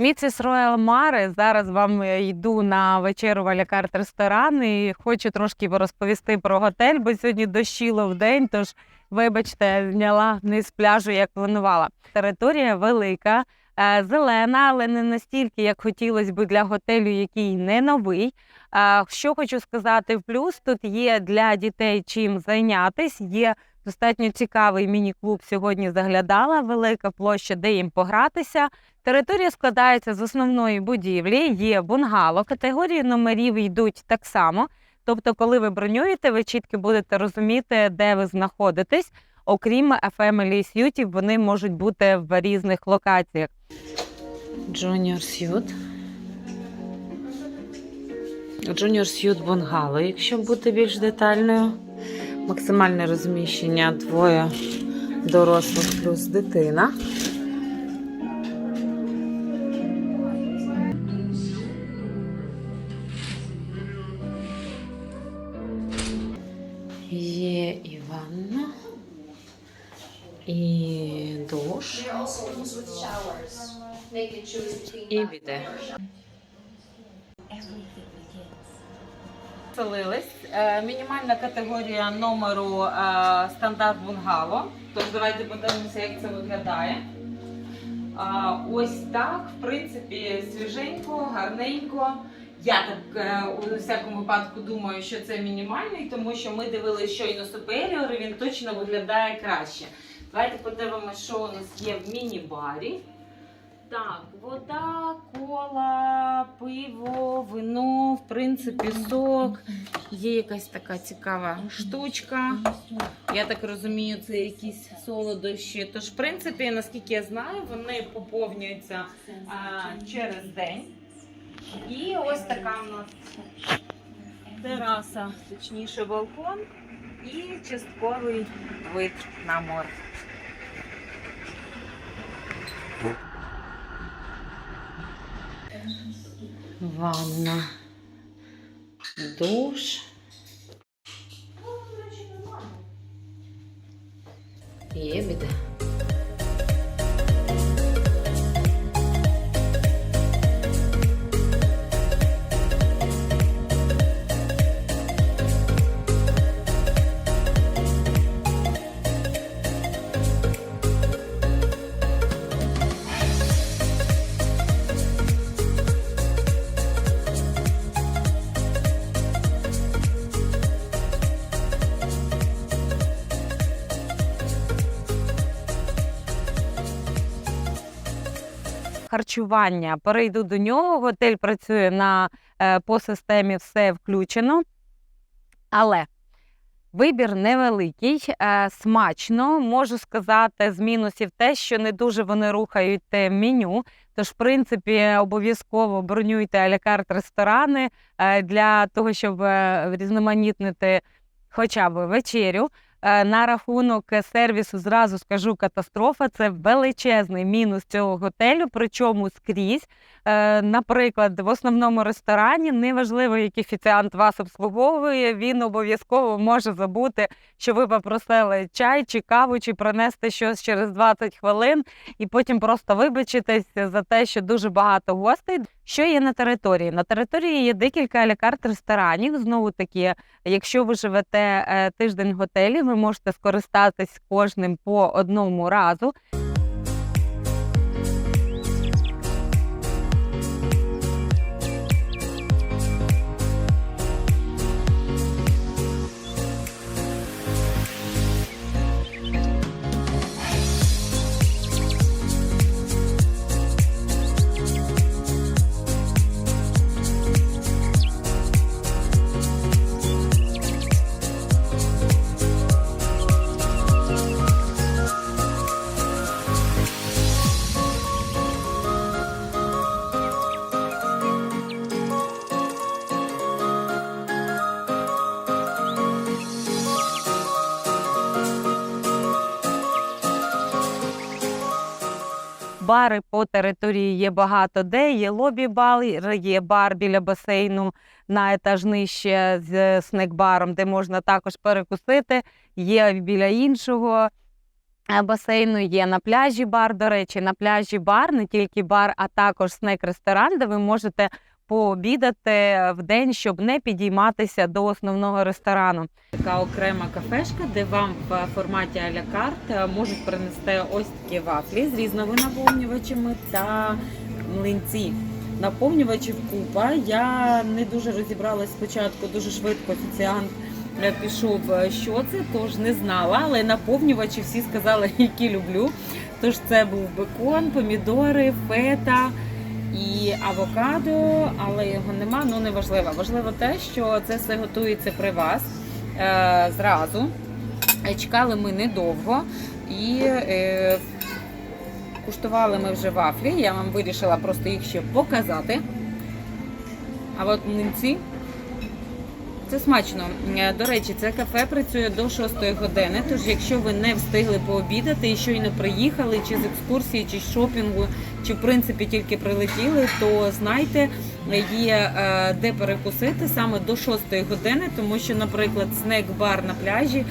Міціс Роял Мари. Зараз вам е, йду на вечеру в Алякарт ресторан і хочу трошки розповісти про готель, бо сьогодні дощило в день, тож вибачте, зняла не з пляжу, як планувала. Територія велика, е, зелена, але не настільки, як хотілося б для готелю, який не новий. Що хочу сказати в плюс, тут є для дітей чим зайнятись, є достатньо цікавий міні-клуб. Сьогодні заглядала, велика площа, де їм погратися. Територія складається з основної будівлі, є бунгало. Категорії номерів йдуть так само. Тобто, коли ви бронюєте, ви чітко будете розуміти, де ви знаходитесь. Окрім Family Suite, вони можуть бути в різних локаціях. Junior Suite. Junior Suite бунгало, якщо бути більш детальною. Максимальне розміщення двоє дорослих плюс дитина. Є і ванна, і душ, There are Селились. Е, Мінімальна категорія номеру е, стандарт бунгало. Тож давайте подивимося, як це виглядає. Ось так, в принципі, свіженько, гарненько. Я так е, у всякому випадку думаю, що це мінімальний, тому що ми дивилися щойно Superior, і він точно виглядає краще. Давайте подивимося, що у нас є в міні-барі. Так, вода, кола, пиво, вино, в принципі, сок. Є якась така цікава штучка. Я так розумію, це якісь солодощі. Тож, в принципі, наскільки я знаю, вони поповнюються а, через день. І ось така в нас тераса, точніше балкон і частковий вид на море. Ванна, душ. Є біде. Харчування. Перейду до нього. Готель працює на е, по системі все включено. Але вибір невеликий, е, смачно. Можу сказати, з мінусів те, що не дуже вони рухають те меню. Тож, в принципі, обов'язково бронюйте алякарт ресторани е, для того, щоб е, різноманітнити хоча б вечерю. Е, На рахунок е, сервісу зразу скажу катастрофа. Це величезний мінус цього готелю, причому скрізь. Е, Наприклад, в основному ресторані неважливо, який офіціант вас обслуговує, він обов'язково може забути, що ви попросили чай чи каву, чи принести щось через 20 хвилин, і потім просто вибачитесь за те, що дуже багато гостей. Що є на території? На території є декілька алякарт ресторанів. Знову таки, якщо ви живете е, тиждень в готелі, ви можете скористатись кожним по одному разу. Бари по території є багато де. Є лобі-бар, є бар біля басейну на етаж нижче з снек-баром, де можна також перекусити. Є біля іншого е, басейну є на пляжі бар. До речі, на пляжі бар, не тільки бар, а також снек-ресторан, де ви можете пообідати в день, щоб не підійматися до основного ресторану. Така окрема кафешка, де вам в форматі а-ля карт е, можуть принести ось такі вафлі з різними наповнювачами та млинці. Наповнювачів купа. Я не дуже розібралась спочатку, дуже швидко офіціант е, пішов, е, що це, тож не знала, але наповнювачі всі сказали, які люблю. Тож це був бекон, помідори, фета і авокадо, але його нема, ну не важливо. Важливо те, що це все готується при вас е, зразу. Е, Чекали ми недовго і е, куштували ми вже вафлі. Я вам вирішила просто їх ще показати. А от млинці це смачно. Е, До речі, це кафе працює до 6 години. Тож, якщо ви не встигли пообідати і щойно приїхали, чи з екскурсії, чи з шопінгу, чи в принципі тільки прилетіли, то знайте, є е, де перекусити саме до 6 години, тому що, наприклад, снек-бар на пляжі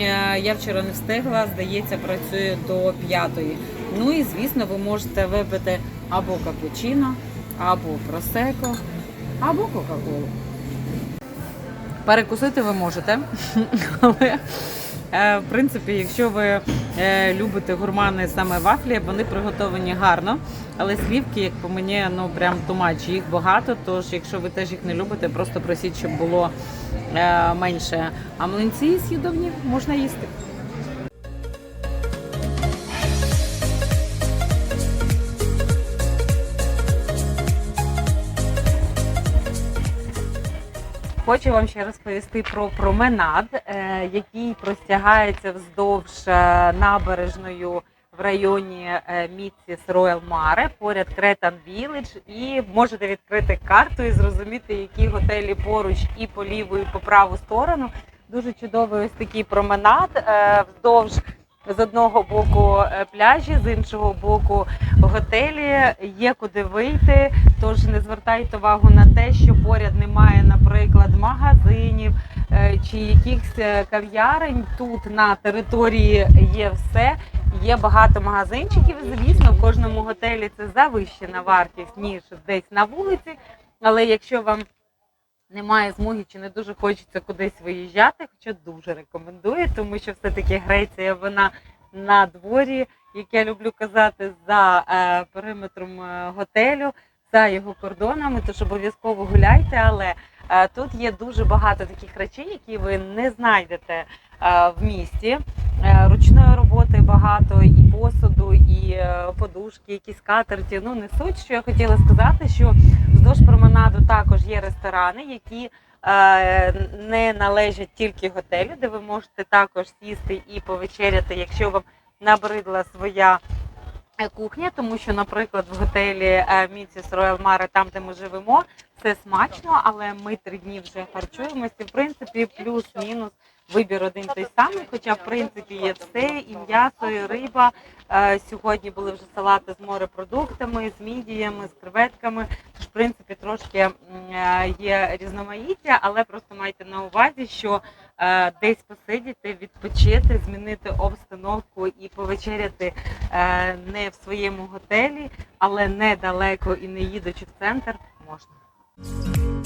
е, я вчора не встигла, здається, працює до 5. Ну і звісно, ви можете випити або капучино, або просеко, або кока-колу. Перекусити ви можете, але е, в принципі, якщо ви е, любите гурмани саме вафлі, вони приготовані гарно. Але слівки, як по мені, ну прям тумач, їх багато. Тож, якщо ви теж їх не любите, просто просіть, щоб було е, менше. А млинці з'їдобні можна їсти. Хочу вам ще розповісти про променад, е, який простягається вздовж е, набережною в районі е, Міціс Роял Маре, поряд Кретан Вілледж. І можете відкрити карту і зрозуміти, які готелі поруч і по ліву, і по праву сторону. Дуже чудовий ось такий променад вздовж з одного боку е, пляжі, з іншого боку готелі. Є куди вийти. Тож не звертайте увагу на те, що поряд немає, наприклад, магазинів е, чи якихось е, кав'ярень. Тут на території є все. Є багато магазинчиків. Звісно, в кожному готелі це завищена вартість ніж десь на вулиці. Але якщо вам немає змоги чи не дуже хочеться кудись виїжджати, хоча дуже рекомендую, тому що все-таки Греція вона на дворі, як я люблю казати, за е, периметром е, готелю, за його кордонами. Тож обов'язково гуляйте, але е, тут є дуже багато таких речей, які ви не знайдете е, в місті. Е, ручної роботи багато, і посуду, і подушки, якісь катерті. Ну не суть, що я хотіла сказати, що вздовж променаду також є ресторани, які не належать тільки готелю, де ви можете також сісти і повечеряти, якщо вам набридла своя кухня, тому що, наприклад, в готелі Міціс Роял Маре, там де ми живемо, все смачно, але ми три дні вже харчуємося. В принципі, плюс-мінус вибір один той самий. Хоча, в принципі, є все, і м'ясо, і риба. Е, Сьогодні були вже салати з морепродуктами, з мідіями, з креветками. В принципі, трошки е, є різноманіття, але просто майте на увазі, що е, десь посидіти, відпочити, змінити обстановку і повечеряти е, не в своєму готелі, але недалеко і не їдучи в центр, можна.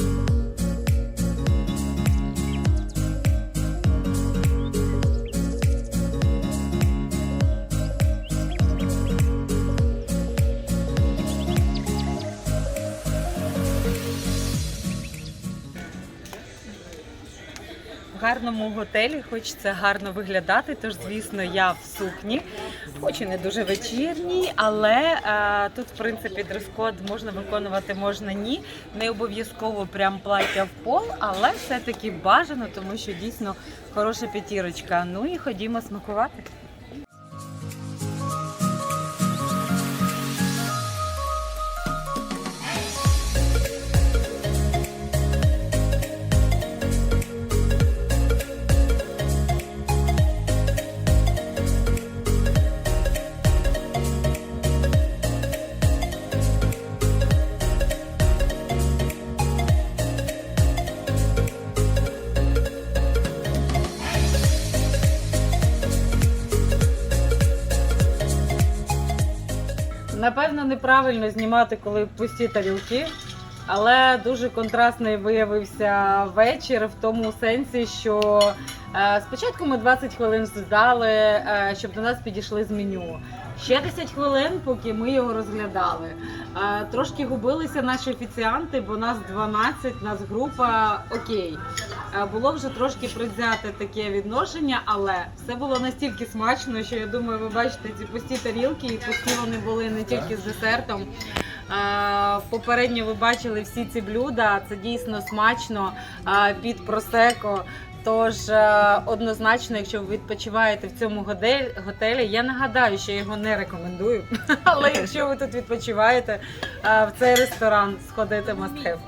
Гарному готелі хочеться гарно виглядати, тож, звісно, я в сукні, хоч і не дуже вечірній, але е, тут, в принципі, дрес-код можна виконувати, можна ні. Не обов'язково прям плаття в пол, але все-таки бажано, тому що дійсно хороша п'ятірочка. Ну і ходімо смакувати. Неправильно знімати, коли пусті тарілки, але дуже контрастний виявився вечір в тому сенсі, що е, спочатку ми 20 хвилин ждали, е, щоб до нас підійшли з меню. Ще 10 хвилин, поки ми його розглядали. Е, трошки губилися наші офіціанти, бо нас 12, нас група окей. Було вже трошки призяте таке відношення, але все було настільки смачно, що я думаю, ви бачите ці пусті тарілки, і пусті вони були не тільки з десертом. Е, Попередньо ви бачили всі ці блюда. Це дійсно смачно е, під просеко. Тож е, однозначно, якщо ви відпочиваєте в цьому готелі, я нагадаю, що його не рекомендую. Але якщо ви тут відпочиваєте, е, в цей ресторан сходити have.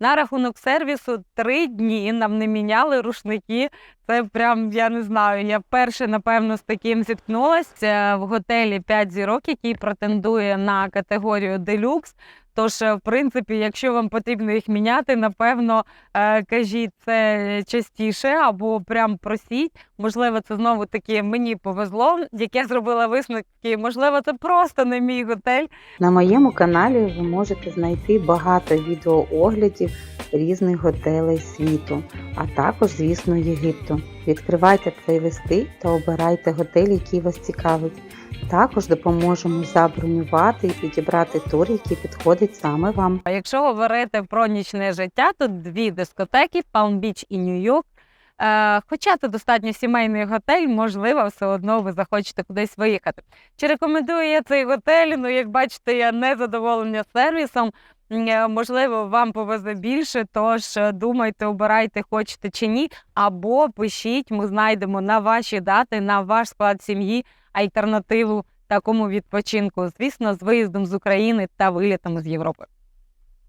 На рахунок сервісу три дні нам не міняли рушники. Це прям я не знаю. Я вперше напевно з таким зіткнулася в готелі 5 зірок, який претендує на категорію делюкс. Тож, е, в принципі, якщо вам потрібно їх міняти, напевно, е, кажіть це частіше або прям просіть. Можливо, це знову таки мені повезло, як я зробила висновки. Можливо, це просто не мій готель. На моєму каналі ви можете знайти багато відеооглядів різних готелей світу, а також, звісно, Єгипту. Відкривайте плейлисти та обирайте готель, який вас цікавить. Також допоможемо забронювати і підібрати тур, який підходить саме вам. А якщо говорити про нічне життя, то дві дискотеки Palm Beach і Нью-Йорк. Е, хоча це достатньо сімейний готель, можливо, все одно ви захочете кудись виїхати. Чи рекомендую я цей готель? Ну, як бачите, я не задоволена сервісом. Е, Можливо, вам повезе більше, тож е, думайте, обирайте, хочете чи ні, або пишіть, ми знайдемо на ваші дати, на ваш склад сім'ї альтернативу такому відпочинку, звісно, з виїздом з України та вилітами з Європи.